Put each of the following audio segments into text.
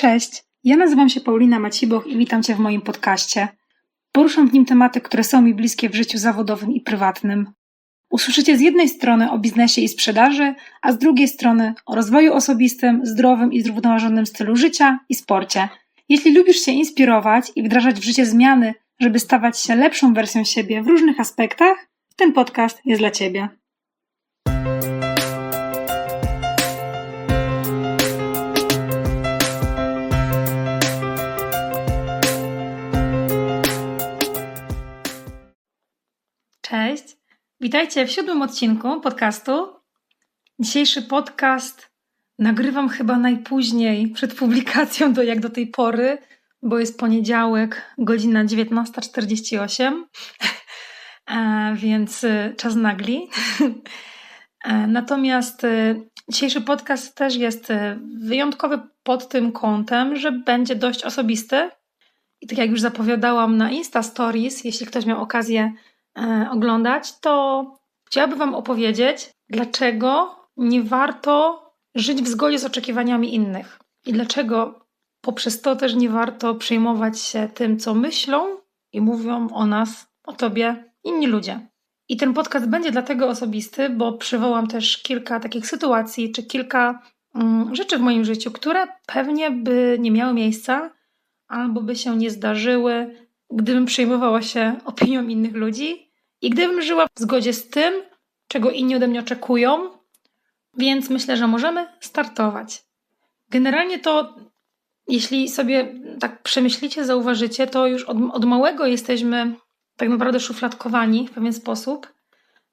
Cześć, ja nazywam się Paulina Maciboch i witam Cię w moim podcaście. Poruszam w nim tematy, które są mi bliskie w życiu zawodowym i prywatnym. Usłyszycie z jednej strony o biznesie i sprzedaży, a z drugiej strony o rozwoju osobistym, zdrowym i zrównoważonym stylu życia i sporcie. Jeśli lubisz się inspirować i wdrażać w życie zmiany, żeby stawać się lepszą wersją siebie w różnych aspektach, ten podcast jest dla Ciebie. Witajcie w siódmym odcinku podcastu. Dzisiejszy podcast nagrywam chyba najpóźniej przed publikacją do jak do tej pory, bo jest poniedziałek, godzina 19.48, e, więc e, czas nagli. Natomiast dzisiejszy podcast też jest wyjątkowy pod tym kątem, że będzie dość osobisty. I tak jak już zapowiadałam na Insta Stories, jeśli ktoś miał okazję oglądać, to chciałabym Wam opowiedzieć, dlaczego nie warto żyć w zgodzie z oczekiwaniami innych i dlaczego poprzez to też nie warto przejmować się tym, co myślą i mówią o nas, o tobie inni ludzie. I ten podcast będzie dlatego osobisty, bo przywołam też kilka takich sytuacji czy kilka mm, rzeczy w moim życiu, które pewnie by nie miały miejsca albo by się nie zdarzyły, gdybym przejmowała się opinią innych ludzi i gdybym żyła w zgodzie z tym, czego inni ode mnie oczekują. Więc myślę, że możemy startować. Generalnie to jeśli sobie tak przemyślicie, zauważycie, to już od, od małego jesteśmy tak naprawdę szufladkowani w pewien sposób.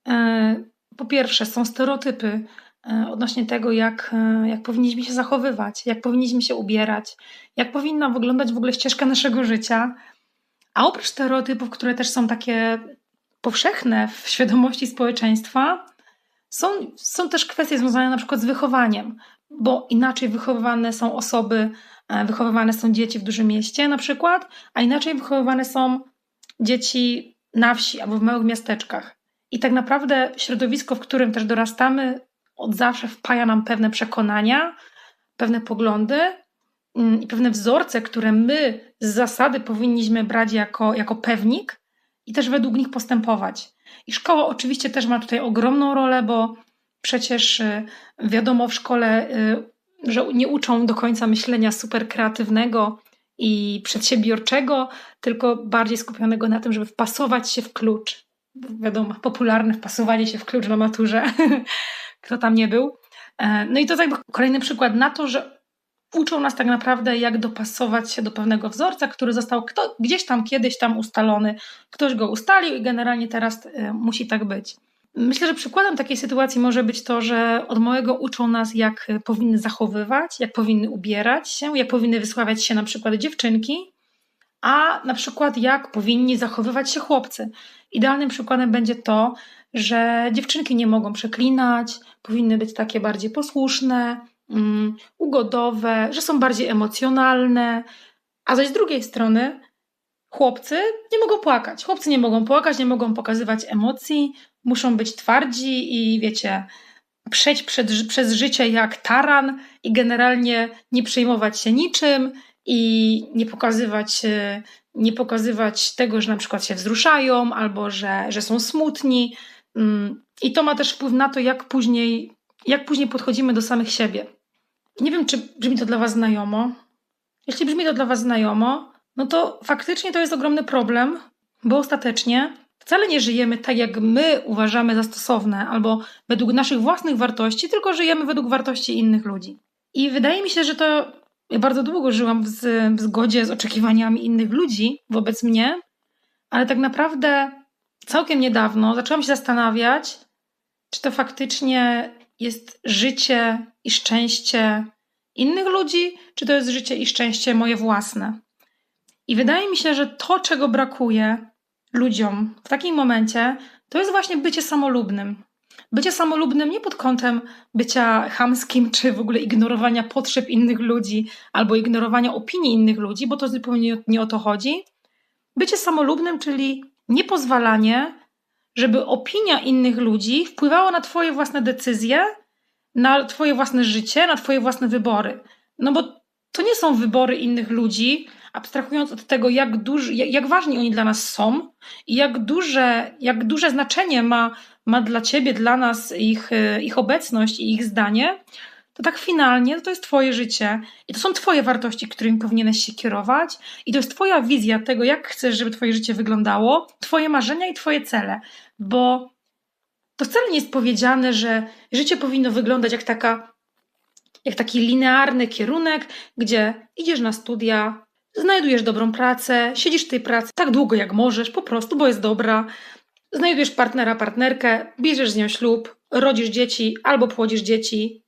E, po pierwsze, są stereotypy e, odnośnie tego, jak, e, jak powinniśmy się zachowywać, jak powinniśmy się ubierać, jak powinna wyglądać w ogóle ścieżka naszego życia. A oprócz stereotypów, które też są takie powszechne w świadomości społeczeństwa, są, są też kwestie związane na przykład z wychowaniem, bo inaczej wychowywane są osoby E, wychowywane są dzieci w dużym mieście na przykład, a inaczej wychowywane są dzieci na wsi albo w małych miasteczkach. I tak naprawdę środowisko, w którym też dorastamy, od zawsze wpaja nam pewne przekonania, pewne poglądy mm, i pewne wzorce, które my z zasady powinniśmy brać jako, jako pewnik i też według nich postępować. I szkoła oczywiście też ma tutaj ogromną rolę, bo przecież y, wiadomo, w szkole y, że nie uczą do końca myślenia super kreatywnego i przedsiębiorczego, tylko bardziej skupionego na tym, żeby wpasować się w klucz. Wiadomo, popularne wpasowanie się w klucz na maturze, kto tam nie był. E, no i to jakby kolejny przykład na to, że uczą nas tak naprawdę, jak dopasować się do pewnego wzorca, który został kto, gdzieś tam kiedyś tam ustalony. Ktoś go ustalił i generalnie teraz e, musi tak być. Myślę, że przykładem takiej sytuacji może być to, że od małego uczą nas, jak powinny zachowywać, jak powinny ubierać się, jak powinny wysławiać się na przykład dziewczynki, a na przykład jak powinni zachowywać się chłopcy. Idealnym przykładem będzie to, że dziewczynki nie mogą przeklinać, powinny być takie bardziej posłuszne, ugodowe, że są bardziej emocjonalne, a zaś z drugiej strony chłopcy nie mogą płakać. Chłopcy nie mogą płakać, nie mogą pokazywać emocji, muszą być twardzi i wiecie, przejść przed, przez życie jak taran i generalnie nie przejmować się niczym i nie pokazywać, nie pokazywać tego, że na przykład się wzruszają albo że, że są smutni. Mm, I to ma też wpływ na to, jak później, jak później podchodzimy do samych siebie. Nie wiem, czy brzmi to dla Was znajomo. Jeśli brzmi to dla Was znajomo, no to faktycznie to jest ogromny problem, bo ostatecznie wcale nie żyjemy tak, jak my uważamy za stosowne, albo według naszych własnych wartości, tylko żyjemy według wartości innych ludzi. I wydaje mi się, że to ja bardzo długo żyłam w, w zgodzie z oczekiwaniami innych ludzi wobec mnie, ale tak naprawdę całkiem niedawno zaczęłam się zastanawiać, czy to faktycznie jest życie i szczęście innych ludzi, czy to jest życie i szczęście moje własne. I wydaje mi się, że to, czego brakuje ludziom w takim momencie, to jest właśnie bycie samolubnym. Bycie samolubnym nie pod kątem bycia chamskim, czy w ogóle ignorowania potrzeb innych ludzi, albo ignorowania opinii innych ludzi, bo to zupełnie nie o to chodzi. Bycie samolubnym, czyli niepozwalanie, żeby opinia innych ludzi wpływała na Twoje własne decyzje, na Twoje własne życie, na Twoje własne wybory. No bo to nie są wybory innych ludzi, abstrahując od tego, jak, duży, jak, jak ważni oni dla nas są i jak duże, jak duże znaczenie ma, ma dla ciebie, dla nas ich, ich obecność i ich zdanie, to tak finalnie to jest Twoje życie i to są Twoje wartości, którymi powinieneś się kierować, i to jest Twoja wizja tego, jak chcesz, żeby Twoje życie wyglądało, Twoje marzenia i Twoje cele, bo to wcale nie jest powiedziane, że życie powinno wyglądać jak taka jak taki linearny kierunek, gdzie idziesz na studia, znajdujesz dobrą pracę, siedzisz w tej pracy tak długo jak możesz, po prostu, bo jest dobra, znajdujesz partnera, partnerkę, bierzesz z nią ślub, rodzisz dzieci albo płodzisz dzieci,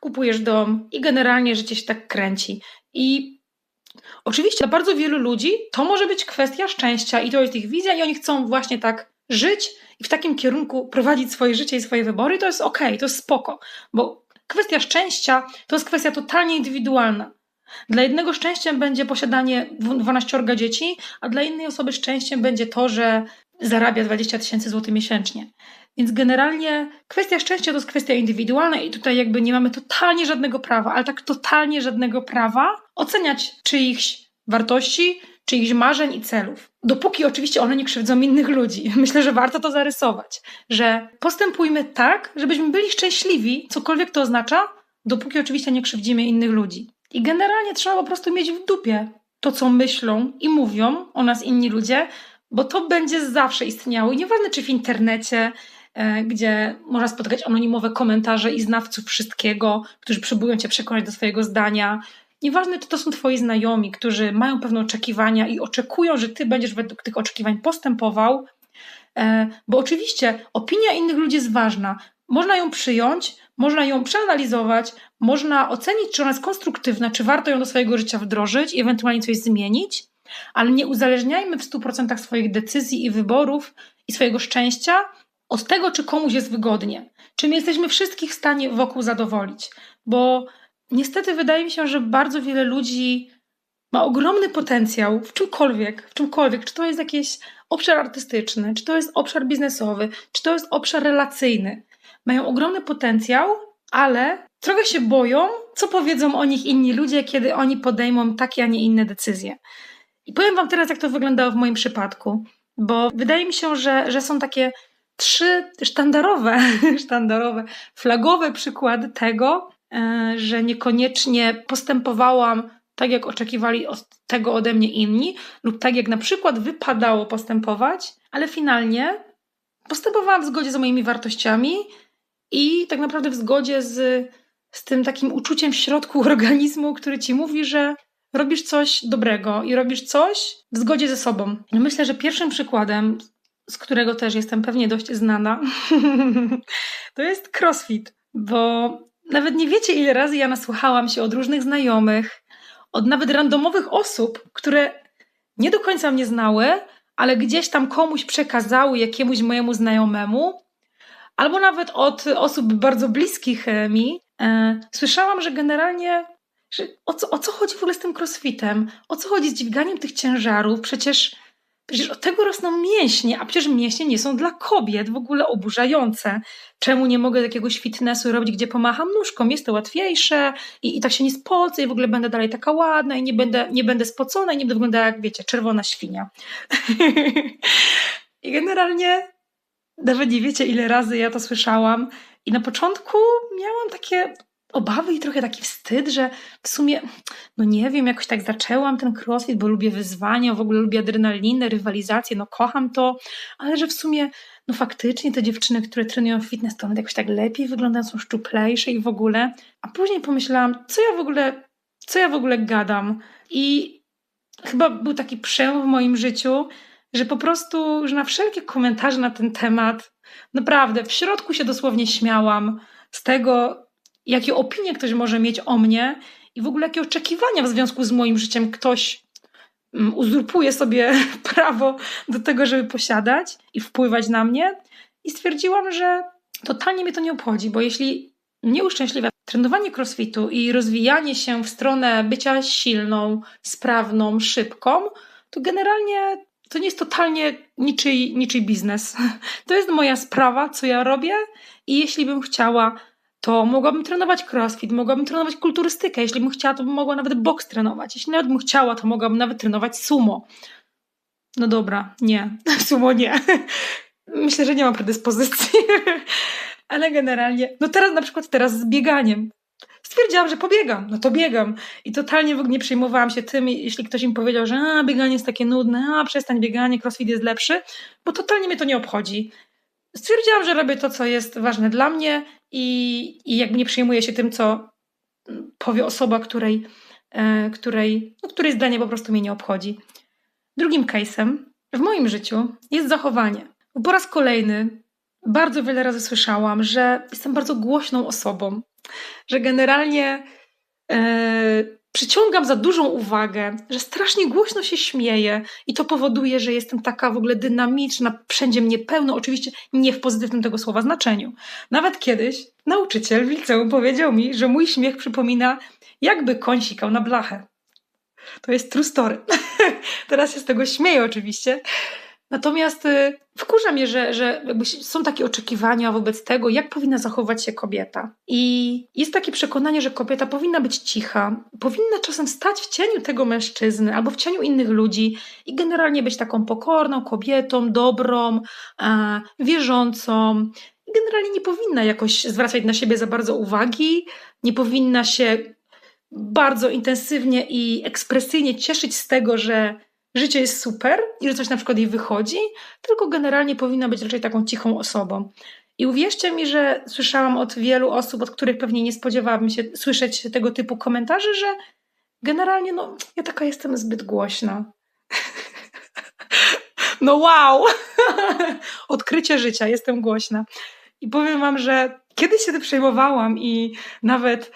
kupujesz dom i generalnie życie się tak kręci. I oczywiście dla bardzo wielu ludzi to może być kwestia szczęścia i to jest ich wizja i oni chcą właśnie tak żyć i w takim kierunku prowadzić swoje życie i swoje wybory to jest okay, to jest spoko, bo kwestia szczęścia to jest kwestia totalnie indywidualna. Dla jednego szczęściem będzie posiadanie 12 dzieci, a dla innej osoby szczęściem będzie to, że zarabia 20 tysięcy złotych miesięcznie. Więc generalnie kwestia szczęścia to jest kwestia indywidualna i tutaj jakby nie mamy totalnie żadnego prawa, ale tak totalnie żadnego prawa oceniać czyichś wartości, czyichś marzeń i celów. Dopóki oczywiście one nie krzywdzą innych ludzi. Myślę, że warto to zarysować, że postępujmy tak, żebyśmy byli szczęśliwi, cokolwiek to oznacza, dopóki oczywiście nie krzywdzimy innych ludzi. I generalnie trzeba po prostu mieć w dupie to, co myślą i mówią o nas inni ludzie, bo to będzie zawsze istniało. I nieważne, czy w internecie, E, gdzie można spotkać anonimowe komentarze i znawców wszystkiego, którzy próbują cię przekonać do swojego zdania. Nieważne, czy to są twoi znajomi, którzy mają pewne oczekiwania i oczekują, że ty będziesz według tych oczekiwań postępował, e, bo oczywiście opinia innych ludzi jest ważna. Można ją przyjąć, można ją przeanalizować, można ocenić, czy ona jest konstruktywna, czy warto ją do swojego życia wdrożyć i ewentualnie coś zmienić, ale nie uzależniajmy w 100% swoich decyzji i wyborów i swojego szczęścia od tego, czy komuś jest wygodnie, czy my jesteśmy wszystkich w stanie wokół zadowolić. Bo niestety wydaje mi się, że bardzo wiele ludzi ma ogromny potencjał w czymkolwiek, w czymkolwiek, czy to jest jakiś obszar artystyczny, czy to jest obszar biznesowy, czy to jest obszar relacyjny. Mają ogromny potencjał, ale trochę się boją, co powiedzą o nich inni ludzie, kiedy oni podejmą takie, a nie inne decyzje. I powiem Wam teraz, jak to wyglądało w moim przypadku, bo wydaje mi się, że, że są takie trzy sztandarowe, sztandarowe, flagowe przykłady tego, że niekoniecznie postępowałam tak, jak oczekiwali od tego ode mnie inni, lub tak, jak na przykład wypadało postępować, ale finalnie postępowałam w zgodzie z moimi wartościami i tak naprawdę w zgodzie z, z tym takim uczuciem w środku organizmu, który ci mówi, że robisz coś dobrego i robisz coś w zgodzie ze sobą. Myślę, że pierwszym przykładem z którego też jestem pewnie dość znana, to jest crossfit, bo nawet nie wiecie, ile razy ja nasłuchałam się od różnych znajomych, od nawet randomowych osób, które nie do końca mnie znały, ale gdzieś tam komuś przekazały jakiemuś mojemu znajomemu, albo nawet od osób bardzo bliskich e, mi, e, słyszałam, że generalnie że o, co, o co chodzi w ogóle z tym crossfitem? O co chodzi z dźwiganiem tych ciężarów? Przecież Przecież od tego rosną mięśnie, a przecież mięśnie nie są dla kobiet w ogóle oburzające. Czemu nie mogę jakiegoś fitnessu robić, gdzie pomacham nóżką? Jest to łatwiejsze i, i tak się nie spocę i w ogóle będę dalej taka ładna i nie będę, nie będę spocona i nie będę wyglądała jak, wiecie, czerwona świnia. I generalnie nawet nie wiecie, ile razy ja to słyszałam. I na początku miałam takie obawy i trochę taki wstyd, że w sumie, no nie wiem, jakoś tak zaczęłam ten crossfit, bo lubię wyzwania, w ogóle lubię adrenalinę, rywalizację, no kocham to, ale że w sumie, no faktycznie te dziewczyny, które trenują fitness, to one jakoś tak lepiej wyglądają, są szczuplejsze i w ogóle. A później pomyślałam, co ja w ogóle, co ja w ogóle gadam? I chyba był taki przełom w moim życiu, że po prostu, że na wszelkie komentarze na ten temat, naprawdę w środku się dosłownie śmiałam z tego, jakie opinie ktoś może mieć o mnie i w ogóle jakie oczekiwania w związku z moim życiem ktoś mm, uzurpuje sobie prawo do tego, żeby posiadać i wpływać na mnie. I stwierdziłam, że totalnie mnie to nie obchodzi, bo jeśli mnie uszczęśliwia trenowanie crossfitu i rozwijanie się w stronę bycia silną, sprawną, szybką, to generalnie to nie jest totalnie niczyj, niczyj biznes. To jest moja sprawa, co ja robię i jeśli bym chciała to mogłabym trenować crossfit, mogłabym trenować kulturystykę. Jeśli bym chciała, to bym mogła nawet boks trenować. Jeśli nawet bym chciała, to mogłabym nawet trenować sumo. No dobra, nie. Sumo nie. Myślę, że nie mam predyspozycji. Ale generalnie, no teraz na przykład teraz z bieganiem. Stwierdziłam, że pobiegam, no to biegam. I totalnie w ogóle nie przejmowałam się tym, jeśli ktoś im powiedział, że a, bieganie jest takie nudne, a przestań bieganie, crossfit jest lepszy, bo totalnie mnie to nie obchodzi. Stwierdziłam, że robię to, co jest ważne dla mnie i, i jakby nie przejmuję się tym, co powie osoba, której, e, której, no, której zdanie po prostu mnie nie obchodzi. Drugim case'em w moim życiu jest zachowanie. Po raz kolejny bardzo wiele razy słyszałam, że jestem bardzo głośną osobą, że generalnie e, przyciągam za dużą uwagę, że strasznie głośno się śmieję i to powoduje, że jestem taka w ogóle dynamiczna, wszędzie mnie pełno, oczywiście nie w pozytywnym tego słowa znaczeniu. Nawet kiedyś nauczyciel w liceum powiedział mi, że mój śmiech przypomina jakby koń sikał na blachę. To jest true story. Teraz się z tego śmieję oczywiście, Natomiast y, wkurza mnie, że, że są takie oczekiwania wobec tego, jak powinna zachować się kobieta. I jest takie przekonanie, że kobieta powinna być cicha, powinna czasem stać w cieniu tego mężczyzny albo w cieniu innych ludzi i generalnie być taką pokorną kobietą, dobrą, wierzącą. Generalnie nie powinna jakoś zwracać na siebie za bardzo uwagi, nie powinna się bardzo intensywnie i ekspresyjnie cieszyć z tego, że życie jest super i że coś na przykład jej wychodzi, tylko generalnie powinna być raczej taką cichą osobą. I uwierzcie mi, że słyszałam od wielu osób, od których pewnie nie spodziewałabym się słyszeć tego typu komentarzy, że generalnie, no, ja taka jestem zbyt głośna. No wow! Odkrycie życia, jestem głośna. I powiem wam, że kiedyś się tym przejmowałam i nawet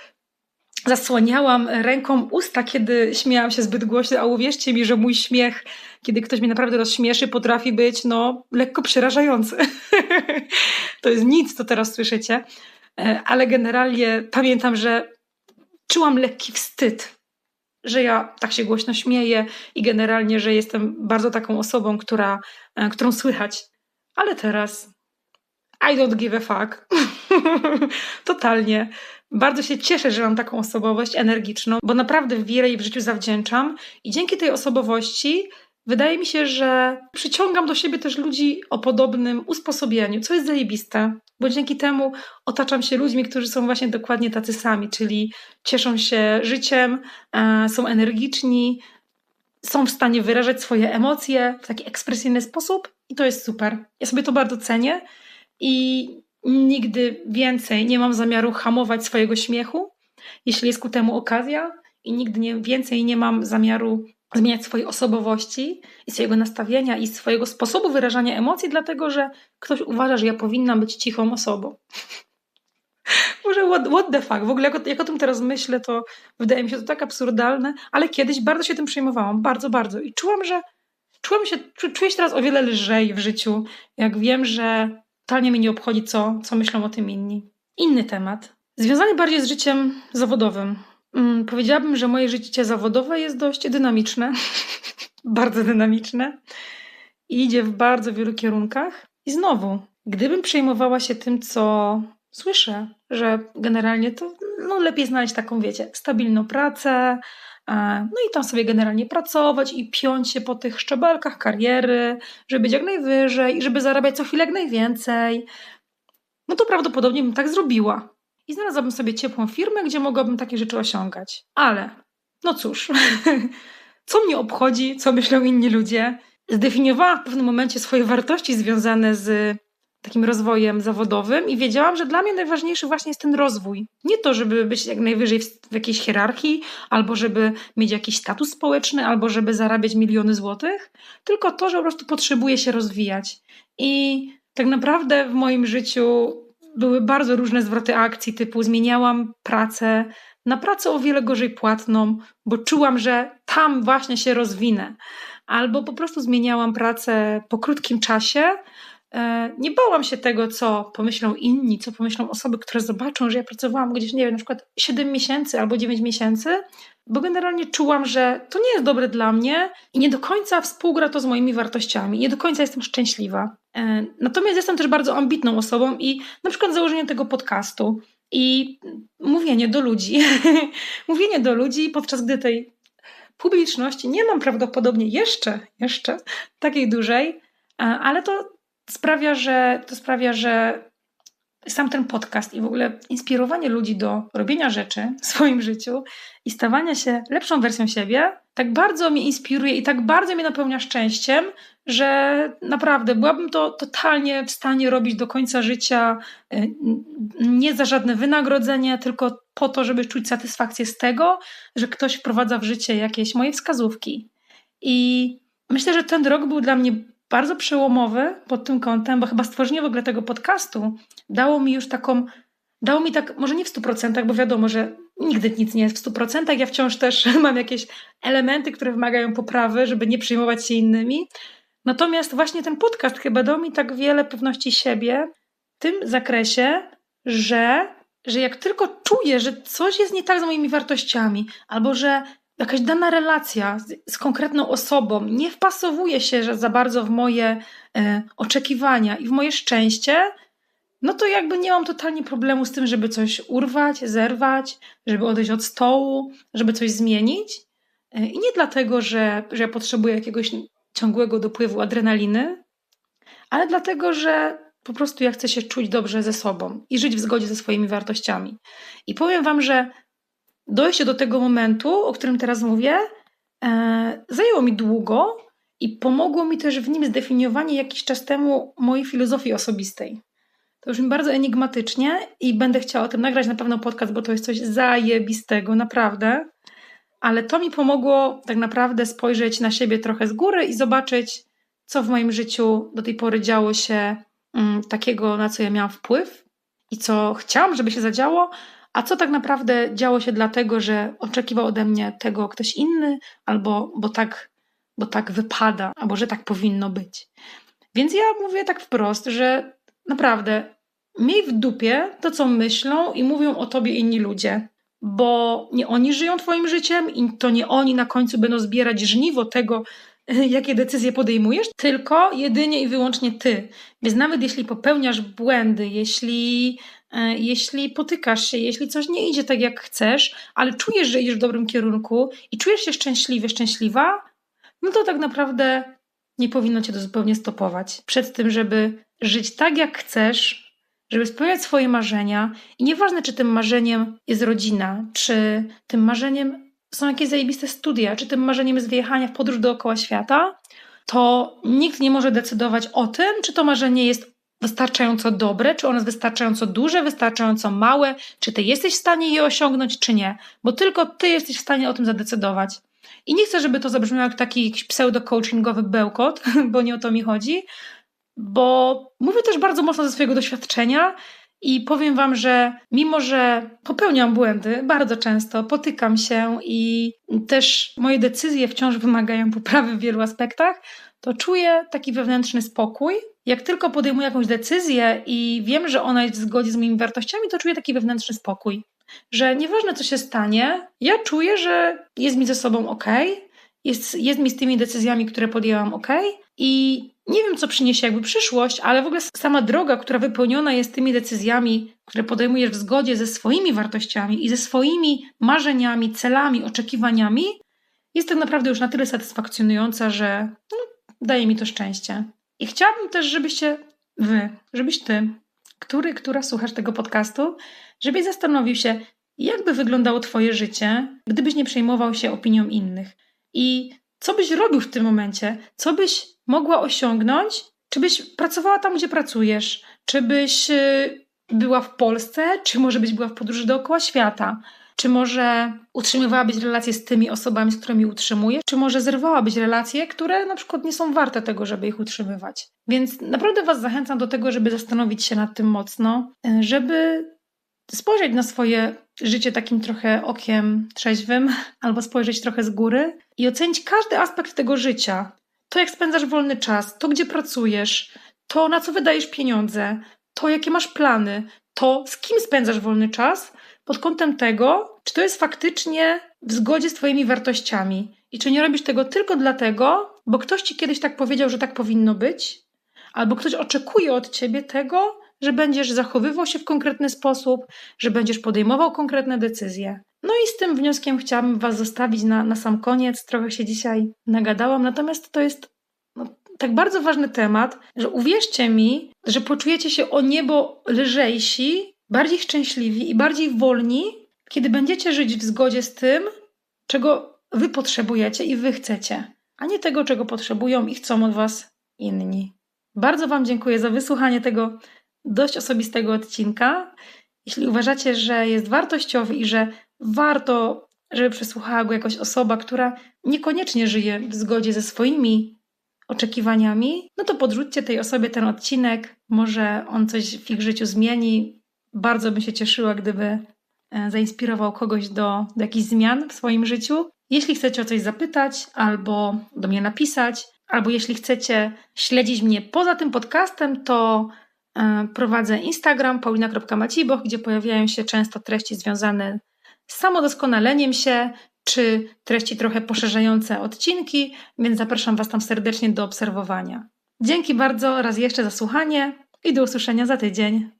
zasłaniałam ręką usta, kiedy śmiałam się zbyt głośno, a uwierzcie mi, że mój śmiech, kiedy ktoś mnie naprawdę rozśmieszy, potrafi być no, lekko przerażający. to jest nic, co teraz słyszycie, e, ale generalnie pamiętam, że czułam lekki wstyd, że ja tak się głośno śmieję i generalnie, że jestem bardzo taką osobą, która, e, którą słychać. Ale teraz I don't give a fuck. Totalnie. Bardzo się cieszę, że mam taką osobowość energiczną, bo naprawdę wiele jej w życiu zawdzięczam i dzięki tej osobowości wydaje mi się, że przyciągam do siebie też ludzi o podobnym usposobieniu, co jest zajebiste, bo dzięki temu otaczam się ludźmi, którzy są właśnie dokładnie tacy sami, czyli cieszą się życiem, e, są energiczni, są w stanie wyrażać swoje emocje w taki ekspresyjny sposób i to jest super. Ja sobie to bardzo cenię i Nigdy więcej nie mam zamiaru hamować swojego śmiechu, jeśli jest ku temu okazja, i nigdy nie, więcej nie mam zamiaru zmieniać swojej osobowości i swojego nastawienia i swojego sposobu wyrażania emocji, dlatego że ktoś uważa, że ja powinnam być cichą osobą. Może what, what, the fuck? W ogóle jak, jak o tym teraz myślę, to wydaje mi się to tak absurdalne, ale kiedyś bardzo się tym przejmowałam, bardzo, bardzo. I czułam, że czułam się, czuję się teraz o wiele lżej w życiu, jak wiem, że totalnie mnie nie obchodzi, co, co myślą o tym inni. Inny temat, związany bardziej z życiem zawodowym. Hmm, powiedziałabym, że moje życie zawodowe jest dość dynamiczne, bardzo dynamiczne i idzie w bardzo wielu kierunkach. I znowu, gdybym przejmowała się tym, co słyszę, że generalnie to no, lepiej znaleźć taką, wiecie, stabilną pracę, no i tam sobie generalnie pracować i piąć się po tych szczebelkach kariery, żeby być jak najwyżej i żeby zarabiać co chwilę jak najwięcej. No to prawdopodobnie bym tak zrobiła. I znalazłabym sobie ciepłą firmę, gdzie mogłabym takie rzeczy osiągać. Ale, no cóż, co mnie obchodzi, co myślą inni ludzie? Zdefiniowałam w pewnym momencie swoje wartości związane z takim rozwojem zawodowym i wiedziałam, że dla mnie najważniejszy właśnie jest ten rozwój. Nie to, żeby być jak najwyżej w, jakiejś hierarchii, albo żeby mieć jakiś status społeczny, albo żeby zarabiać miliony złotych, tylko to, że po prostu potrzebuję się rozwijać. I tak naprawdę w moim życiu były bardzo różne zwroty akcji, typu zmieniałam pracę na pracę o wiele gorzej płatną, bo czułam, że tam właśnie się rozwinę. Albo po prostu zmieniałam pracę po krótkim czasie, nie bałam się tego, co pomyślą inni, co pomyślą osoby, które zobaczą, że ja pracowałam gdzieś, nie wiem, na przykład 7 miesięcy albo 9 miesięcy, bo generalnie czułam, że to nie jest dobre dla mnie i nie do końca współgra to z moimi wartościami, nie do końca jestem szczęśliwa. E, natomiast jestem też bardzo ambitną osobą i na przykład założenie tego podcastu I mówienie do ludzi, mówienie do ludzi, podczas gdy tej publiczności nie mam prawdopodobnie jeszcze, jeszcze takiej dużej, ale to sprawia, że to sprawia, że sam ten podcast i w ogóle inspirowanie ludzi do robienia rzeczy w swoim życiu i stawania się lepszą wersją siebie, tak bardzo mnie inspiruje i tak bardzo mnie napełnia szczęściem, że naprawdę byłabym to totalnie w stanie robić do końca życia e, nie za żadne wynagrodzenie, tylko po to, żeby czuć satysfakcję z tego, że ktoś wprowadza w życie jakieś moje wskazówki. I myślę, że ten rok był dla mnie bardzo przełomowy pod tym kątem, bo chyba stworzenie w ogóle tego podcastu dało mi już taką, dało mi tak, może nie w 100%, bo wiadomo, że nigdy nic nie jest w 100%, ja wciąż też mam jakieś elementy, które wymagają poprawy, żeby nie przejmować się innymi. Natomiast właśnie ten podcast chyba dał mi tak wiele pewności siebie w tym zakresie, że, że jak tylko czuję, że coś jest nie tak z moimi wartościami, albo że jakaś dana relacja z, z, konkretną osobą nie wpasowuje się że za bardzo w moje e, oczekiwania i w moje szczęście, no to jakby nie mam totalnie problemu z tym, żeby coś urwać, zerwać, żeby odejść od stołu, żeby coś zmienić. E, I nie dlatego, że, że potrzebuję jakiegoś ciągłego dopływu adrenaliny, ale dlatego, że po prostu ja chcę się czuć dobrze ze sobą i żyć w zgodzie ze swoimi wartościami. I powiem Wam, że dojście do tego momentu, o którym teraz mówię, e, zajęło mi długo i pomogło mi też w nim zdefiniowanie jakiś czas temu mojej filozofii osobistej. To brzmi bardzo enigmatycznie i będę chciała o tym nagrać na pewno podcast, bo to jest coś zajebistego, naprawdę. Ale to mi pomogło tak naprawdę spojrzeć na siebie trochę z góry i zobaczyć, co w moim życiu do tej pory działo się mm, takiego, na co ja miałam wpływ i co chciałam, żeby się zadziało, a co tak naprawdę działo się dlatego, że oczekiwał ode mnie tego ktoś inny, albo bo tak, bo tak wypada, albo że tak powinno być. Więc ja mówię tak wprost, że naprawdę miej w dupie to, co myślą i mówią o tobie inni ludzie, bo nie oni żyją twoim życiem i to nie oni na końcu będą zbierać żniwo tego, jakie decyzje podejmujesz, tylko jedynie i wyłącznie ty. Więc nawet jeśli popełniasz błędy, jeśli jeśli potykasz się, jeśli coś nie idzie tak jak chcesz, ale czujesz, że idziesz w dobrym kierunku i czujesz się szczęśliwy, szczęśliwa, no to tak naprawdę nie powinno cię to zupełnie stopować. Przed tym, żeby żyć tak jak chcesz, żeby spełniać swoje marzenia i nieważne, czy tym marzeniem jest rodzina, czy tym marzeniem są jakieś zajebiste studia, czy tym marzeniem jest wyjechanie w podróż dookoła świata, to nikt nie może decydować o tym, czy to marzenie jest wystarczająco dobre, czy ono jest wystarczająco duże, wystarczająco małe, czy ty jesteś w stanie je osiągnąć, czy nie, bo tylko ty jesteś w stanie o tym zadecydować. I nie chcę, żeby to zabrzmiało jak taki pseudo-coachingowy bełkot, bo nie o to mi chodzi, bo mówię też bardzo mocno ze swojego doświadczenia i powiem Wam, że mimo, że popełniam błędy bardzo często, potykam się i też moje decyzje wciąż wymagają poprawy w wielu aspektach, to czuję taki wewnętrzny spokój. Jak tylko podejmuję jakąś decyzję i wiem, że ona jest w zgodzie z moimi wartościami, to czuję taki wewnętrzny spokój. Że nieważne co się stanie, ja czuję, że jest mi ze sobą ok, jest, jest mi z tymi decyzjami, które podjęłam ok i nie wiem, co przyniesie jakby przyszłość, ale w ogóle sama droga, która wypełniona jest tymi decyzjami, które podejmujesz w zgodzie ze swoimi wartościami i ze swoimi marzeniami, celami, oczekiwaniami, jest tak naprawdę już na tyle satysfakcjonująca, że no, daje mi to szczęście. I chciałabym też, żebyście wy, żebyś ty, który, która słuchasz tego podcastu, żebyś zastanowił się, jak by wyglądało Twoje życie, gdybyś nie przejmował się opinią innych. I co byś robił w tym momencie? Co byś mogła osiągnąć? Czy byś pracowała tam, gdzie pracujesz? Czy byś y, była w Polsce? Czy może byś była w podróży dookoła świata? Czy może utrzymywałabyś relacje z tymi osobami, z którymi utrzymujesz? Czy może zerwałabyś relacje, które na przykład nie są warte tego, żeby ich utrzymywać? Więc naprawdę Was zachęcam do tego, żeby zastanowić się nad tym mocno, e, żeby spojrzeć na swoje życie takim trochę okiem trzeźwym, albo spojrzeć trochę z góry i ocenić każdy aspekt tego życia. To, jak spędzasz wolny czas, to, gdzie pracujesz, to, na co wydajesz pieniądze, to, jakie masz plany, to, z kim spędzasz wolny czas, pod kątem tego, czy to jest faktycznie w zgodzie z Twoimi wartościami i czy nie robisz tego tylko dlatego, bo ktoś Ci kiedyś tak powiedział, że tak powinno być, albo ktoś oczekuje od Ciebie tego, że będziesz zachowywał się w konkretny sposób, że będziesz podejmował konkretne decyzje. No i z tym wnioskiem chciałabym Was zostawić na, na sam koniec. Trochę się dzisiaj nagadałam, natomiast to jest no, tak bardzo ważny temat, że uwierzcie mi, że poczujecie się o niebo lżejsi, bardziej szczęśliwi i bardziej wolni, kiedy będziecie żyć w zgodzie z tym, czego Wy potrzebujecie i Wy chcecie, a nie tego, czego potrzebują i chcą od Was inni. Bardzo Wam dziękuję za wysłuchanie tego dość osobistego odcinka. Jeśli uważacie, że jest wartościowy i że warto, żeby przesłuchała go jakaś osoba, która niekoniecznie żyje w zgodzie ze swoimi oczekiwaniami, no to podrzućcie tej osobie ten odcinek. Może on coś w ich życiu zmieni. Bardzo bym się cieszyła, gdyby e, zainspirował kogoś do, do jakichś zmian w swoim życiu. Jeśli chcecie o coś zapytać albo do mnie napisać, albo jeśli chcecie śledzić mnie poza tym podcastem, to e, prowadzę Instagram paulina.maciboch, gdzie pojawiają się często treści związane z samodoskonaleniem się, czy treści trochę poszerzające odcinki, więc zapraszam Was tam serdecznie do obserwowania. Dzięki bardzo raz jeszcze za słuchanie i do usłyszenia za tydzień.